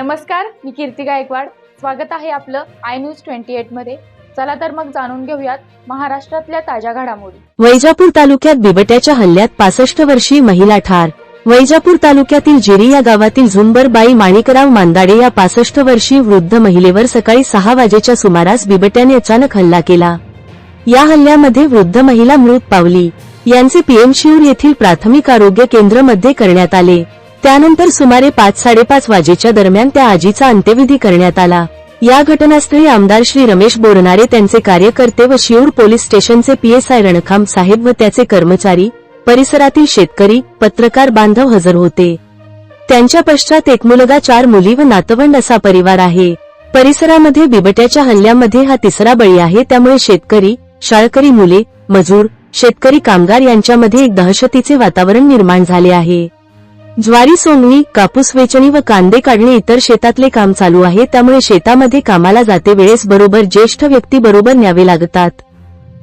नमस्कार मी कीर्ती गायकवाड. स्वागत आहे आपलं आय न्यूज ट्वेंटी एटमध्ये. चला तर मग जाणून घेऊयात महाराष्ट्रातल्या ताज्या घडामोडी. वैजापूर तालुक्यात बिबट्याच्या हल्ल्यात पासष्ट वर्षीय महिला ठार. वैजापूर तालुक्यातील जिरी या गावातील झुंबरबाई माणिकराव मांदाडे या पासष्ट वर्षीय वृद्ध महिलेवर सकाळी सहा वाजेच्या सुमारास बिबट्याने अचानक हल्ला केला. या हल्ल्यामध्ये वृद्ध महिला मृत पावली. यांचे पीएम शिऊर येथील प्राथमिक आरोग्य केंद्रमध्ये करण्यात आले. त्यानंतर सुमारे पाच साडेपाच वाजेच्या दरम्यान त्या आजीचा अंत्यविधी करण्यात आला. या घटनास्थळी आमदार श्री रमेश बोरनारे त्यांचे कार्यकर्ते व शिऊर पोलीस स्टेशनचे पीएसआय रणखाम साहेब व त्याचे कर्मचारी परिसरातील शेतकरी पत्रकार बांधव हजर होते. त्यांच्या पश्चात एक मुलगा चार मुली व नातवंड असा परिवार आहे. परिसरामध्ये बिबट्याच्या हल्ल्यामध्ये हा तिसरा बळी आहे. त्यामुळे शेतकरी शाळकरी मुले मजूर शेतकरी कामगार यांच्यामध्ये एक दहशतीचे वातावरण निर्माण झाले आहे. ज्वारी सोंगणी कापूस वेचणी व कांदे काढणे इतर शेतातले काम चालू आहे. त्यामुळे शेतामध्ये कामाला जाते वेळेस बरोबर ज्येष्ठ व्यक्ती बरोबर न्यावे लागतात.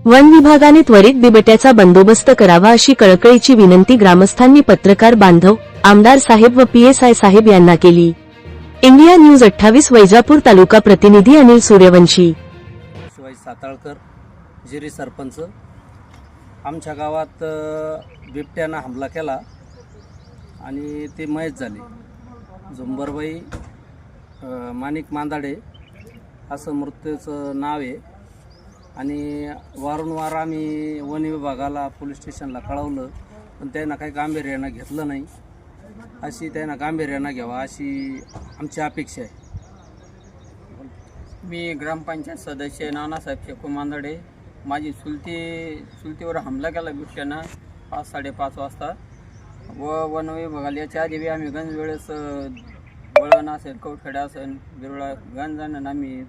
वन विभागाने त्वरित बिबट्याचा बंदोबस्त करावा अशी कळकळीची विनंती ग्रामस्थांनी पत्रकार बांधव आमदार साहेब व पीएसआय साहेब यांना केली. इंडिया न्यूज अठ्ठावीस वैजापूर तालुका प्रतिनिधी अनिल सूर्यवंशी. शिवाजी साताळकर जिरी सरपंच. आमच्या गावात अ, बिबट्यानं हमला केला. आणि ते मयत झाले. झुंबरबाई माणिक मांदाडे असं मृत्यूचं नाव आहे. आणि वारंवार आम्ही वन विभागाला पोलीस स्टेशनला कळवलं पण त्यांना काही गांभीर्यानं घेतलं नाही. अशी त्यांना गांभीर्यानं घ्यावा अशी आमची अपेक्षा आहे. मी ग्रामपंचायत सदस्य नानासाहेब शेकू मांदडे माझी चुलती चुलतीवर हमला केला बिबट्यानं पाच साडेपाच वाजता. व वन विभागाला याच्या आधी बी आम्ही गंज वेळेस वळण असेल कवठेडा असेल बिरुळा गंज जणांना आम्ही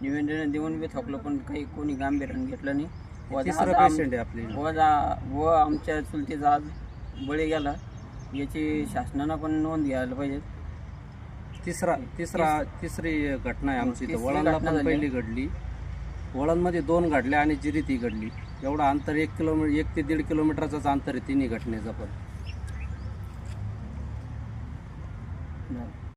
निवेदन देऊन बी थकलो पण काही कोणी गांभीर्यानं घेतलं नाही. व तिसरं आज आम- पेशंट आहे आपली. व जा- व आमच्या चुलतीचा आज बळी गेला. याची शासनानं पण नोंद घ्यायला पाहिजे. तिसरा तिसरा तिसरी घटना आहे आमची इथं. तिसरी वळणला घटना पण झाली. पहिली घडली. वळणमध्ये दोन घडल्या आणि जिरीत ही घडली. एवढं अंतर एक किलोमीटर एक ते दीड किलोमीटरचाच अंतर आहे तिन्ही घटनेचं पण. 没有